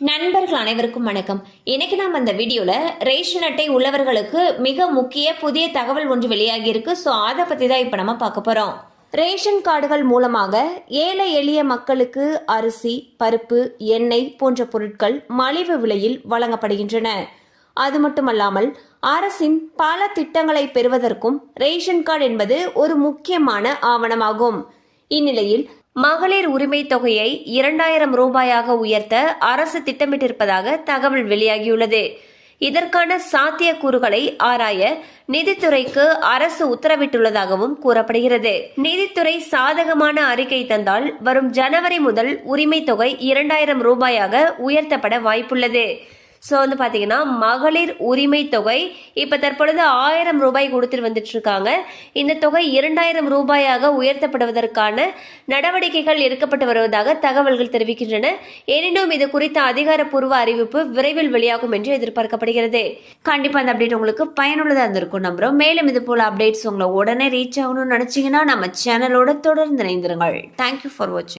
நண்பர்கள் அனைவருக்கும் வணக்கம். இன்னைக்கு நாம் அந்த வீடியோவில் ரேஷன் அட்டை உள்ளவர்களுக்கு மிக முக்கிய புதிய தகவல் ஒன்று வெளியாகி இருக்கு. ஸோ அதை பற்றி தான் இப்போ நம்ம பார்க்க போகிறோம் ரேஷன் கார்டுகள் மூலமாக ஏழை எளிய மக்களுக்கு அரிசி பருப்பு எண்ணெய் போன்ற பொருட்கள் மலிவு விலையில் வழங்கப்படுகின்றன. அது மட்டுமல்லாமல் அரசின் பல திட்டங்களை பெறுவதற்கும் ரேஷன் கார்டு என்பது ஒரு முக்கியமான ஆவணமாகும். இந்நிலையில் மகளிர் உரிமை தொகையை இரண்டாயிரம் ரூபாயாக உயர்த்த அரசு திட்டமிட்டிருப்பதாக தகவல் வெளியாகியுள்ளது. இதற்கான சாத்தியக்கூறுகளை ஆராய நிதித்துறைக்கு அரசு உத்தரவிட்டுள்ளதாகவும் கூறப்படுகிறது. நிதித்துறை சாதகமான அறிக்கை தந்தால் வரும் ஜனவரி முதல் உரிமை தொகை இரண்டாயிரம் ரூபாயாக உயர்த்தப்பட வாய்ப்புள்ளது. ஸோ வந்து பார்த்தீங்கன்னா மகளிர் உரிமை தொகை இப்போ தற்பொழுது ஆயிரம் ரூபாய் கொடுத்துட்டு வந்துட்டு இருக்காங்க இந்த தொகை இரண்டாயிரம் ரூபாயாக உயர்த்தப்படுவதற்கான நடவடிக்கைகள் எடுக்கப்பட்டு வருவதாக தகவல்கள் தெரிவிக்கின்றன. எனினும் இது குறித்த அதிகாரப்பூர்வ அறிவிப்பு விரைவில் வெளியாகும் என்று எதிர்பார்க்கப்படுகிறது. கண்டிப்பாக அந்த அப்டேட் உங்களுக்கு பயனுள்ளதாக இருந்திருக்கும் நம்புறோம். மேலும் இது போல அப்டேட்ஸ் உங்களை உடனே ரீச் ஆகணும்னு நினச்சிங்கன்னா நம்ம சேனலோட தொடர்ந்து இணைந்திருங்கள். தேங்க்யூ ஃபார் வாட்சிங்